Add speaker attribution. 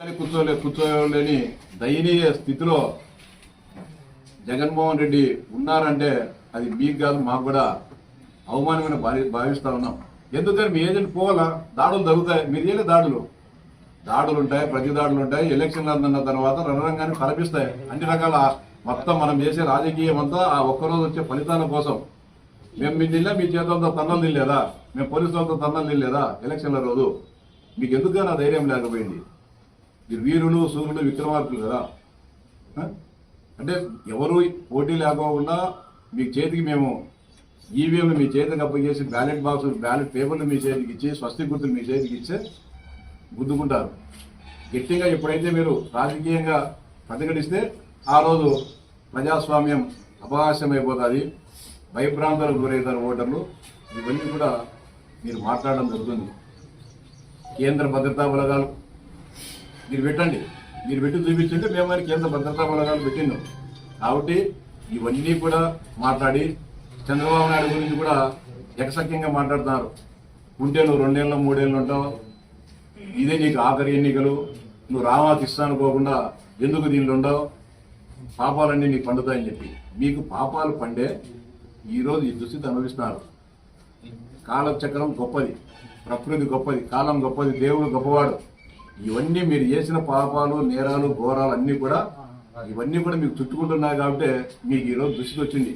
Speaker 1: కూర్చోలే కూర్చోలేని దయనీయ స్థితిలో జగన్మోహన్ రెడ్డి ఉన్నారంటే అది మీకు కాదు మాకు కూడా అవమానమైన భావిస్తా ఉన్నాం. ఎందుకని మీ ఏజెంట్ పోవాలా? దాడులు తగ్గుతాయి మీరు ఏలే దాడులు? దాడులు ఉంటాయి ప్రతి దాడులు ఉంటాయి ఎలక్షన్లు అన్న తర్వాత రణరంగాన్ని కనిపిస్తాయి అన్ని రకాల మొత్తం మనం చేసే రాజకీయం అంతా ఆ ఒక్కరోజు వచ్చే ఫలితాల కోసం మేము మీ జిల్లా మీ చేతులతో తన్నం తినలేదా మేము పోలీసులతో తన్నం తినలేదా ఎలక్షన్ల రోజు. మీకు ఎందుకు నా ధైర్యం లేకపోయింది? మీరు వీరులు సూర్యులు విక్రమార్కులు కదా. అంటే ఎవరు పోటీ లేకోకుండా మీ చేతికి మేము ఈవీఎంలు మీ చేతికి అప్పచేసి బ్యాలెట్ బాక్స్ బ్యాలెట్ పేపర్లు మీ చేతికి ఇచ్చి స్వస్తి గుర్తులు మీ చేతికి ఇచ్చే గుద్దుకుంటారు. గట్టిగా ఎప్పుడైతే మీరు రాజకీయంగా ప్రతిఘటిస్తే ఆ రోజు ప్రజాస్వామ్యం అపహాస్యమైపోతుంది. భయభ్రాంతాలకు గురవుతారు ఓటర్లు ఇవన్నీ కూడా మీరు మాట్లాడడం జరుగుతుంది. కేంద్ర భద్రతా బలగాలు మీరు పెట్టండి. మీరు పెట్టి చూపించండి మేము మరి కేంద్ర భద్రతా బలగాలు పెట్టిండు. కాబట్టి ఇవన్నీ కూడా మాట్లాడి చంద్రబాబు నాయుడు గురించి కూడా ఎకసక్యంగా మాట్లాడుతున్నారు. ఉంటే నువ్వు రెండేళ్ళు మూడేళ్ళు ఉంటావు. ఇదే నీకు ఆఖరి ఎన్నికలు. నువ్వు రామాకి ఇస్తా అనుకోకుండా ఎందుకు దీనిలో ఉండవు? పాపాలన్నీ నీకు పండుతాయని చెప్పి. మీకు పాపాలు పండే ఈరోజు ఈ దుస్థితి అనుభవిస్తున్నారు. కాలచక్రం గొప్పది ప్రకృతి గొప్పది కాలం గొప్పది దేవుడు గొప్పవాడు. ఇవన్నీ మీరు చేసిన పాపాలు నేరాలు ఘోరాలు అన్నీ కూడా ఇవన్నీ కూడా మీకు చుట్టుకుంటున్నాయి కాబట్టి మీకు ఈరోజు దుస్థితి వచ్చింది.